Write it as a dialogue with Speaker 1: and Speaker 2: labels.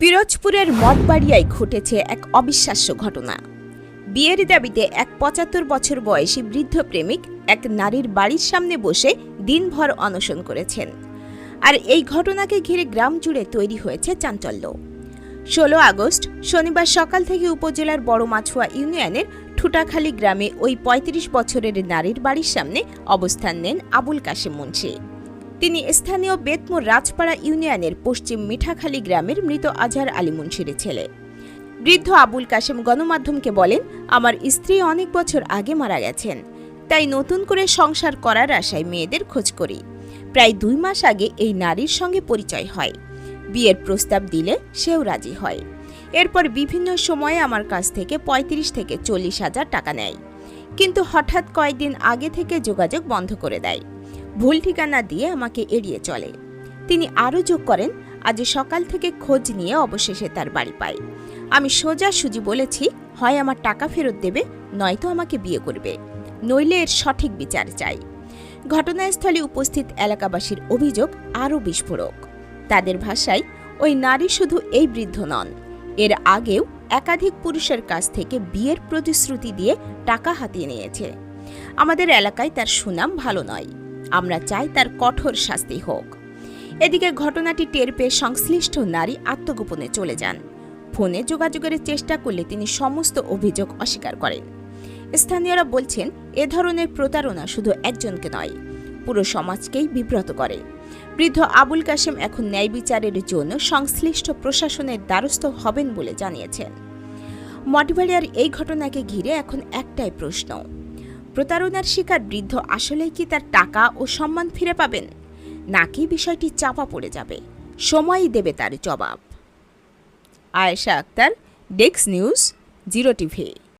Speaker 1: পিরোজপুরের মঠবাড়িয়ায় ঘটেছে এক অবিশ্বাস্য ঘটনা। বিয়ের দাবিতে এক পঁচাত্তর বছর বয়সী বৃদ্ধ প্রেমিক এক নারীর বাড়ির সামনে বসে দিনভর অনশন করেছেন। আর এই ঘটনাকে ঘিরে গ্রাম জুড়ে তৈরি হয়েছে চাঞ্চল্য। ষোলো আগস্ট, শনিবার সকাল থেকে উপজেলার বড় মাছুয়া ইউনিয়নের ঠুটাখালী গ্রামে ওই ৩৫ বছরের নারীর বাড়ির সামনে অবস্থান নেন আবুল কাশেম মুন্সি। তিনি স্থানীয় বেতমোর রাজপাড়া ইউনিয়নের পশ্চিম মিঠাখালী গ্রামের মৃত আজহার আলী মুন্সিরের ছেলে। বৃদ্ধ আবুল কাশেম গণমাধ্যমকে বলেন, আমার স্ত্রী অনেক বছর আগে মারা গেছেন, তাই নতুন করে সংসার করার আশায় মেয়েদের খোঁজ করি। প্রায় দুই মাস আগে এই নারীর সঙ্গে পরিচয় হয়। বিয়ের প্রস্তাব দিলে সেও রাজি হয়। এরপর বিভিন্ন সময়ে আমার কাছ থেকে ৩৫ থেকে চল্লিশ হাজার টাকা নেয়। কিন্তু হঠাৎ কয়েকদিন আগে থেকে যোগাযোগ বন্ধ করে দেয়। ভুল ঠিকানা দিয়ে আমাকে এড়িয়ে চলে। তিনি আরও যোগ করেন, আজ সকাল থেকে খোঁজ নিয়ে অবশেষে তার বাড়ি পাই। আমি সোজা সুজি বলেছি, হয় আমার টাকা ফেরত দেবে, নয়তো আমাকে বিয়ে করবে। নইলে এর সঠিক বিচার চাই। ঘটনাস্থলে উপস্থিত এলাকাবাসীর অভিযোগ আরও বিস্ফোরক। তাদের ভাষায়, ওই নারী শুধু এই বৃদ্ধ নন। এর আগেও একাধিক পুরুষের কাছ থেকে বিয়ের প্রতিশ্রুতি দিয়ে টাকা হাতিয়ে নিয়েছে। আমাদের এলাকায় তার সুনাম ভালো নয়। আমরা চাই তার কঠোর শাস্তি হোক। এদিকে ঘটনাটি টের পেয়ে সংশ্লিষ্ট নারী আত্মগোপনে চলে যান। ফোনে যোগাযোগের চেষ্টা করলে তিনি সমস্ত অভিযোগ অস্বীকার করেন। স্থানীয়রা বলছেন, এ ধরনের প্রতারণা শুধু একজনকে নয়, পুরো সমাজকেই বিব্রত করে। বৃদ্ধ আবুল কাশেম এখন ন্যায় বিচারের জন্য সংশ্লিষ্ট প্রশাসনের দ্বারস্থ হবেন বলে জানিয়েছেন। মঠবাড়িয়ার এই ঘটনাকে ঘিরে এখন একটাই প্রশ্ন। প্রতারণার শিকার বৃদ্ধ আসলেই কি তার টাকা ও সম্মান ফিরে পাবেন? নাকি বিষয়টি চাপা পড়ে যাবে? সময়ই দেবে তার জবাব। আয়েশা আক্তার, ডেক্স নিউজ, জিরো টিভি।